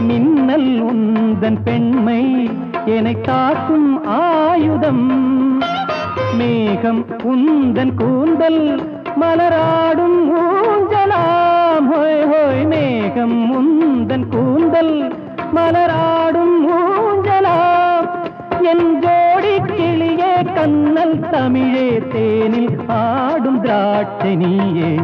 மின்னல் உந்தன் பெண்மை என்னை காக்கும் ஆயுதம். மேகம் உந்தன் கூந்தல் மலராடும் ஊஞ்சலாம். ஹோய் ஹோய் மேகம் உந்தன் கூந்தல் மலராடும் ஊஞ்சலாம். என் ஜோடி கிளியே கண்ணல் தமிழே தேனில் ஆடும் திராட்சை நீயே.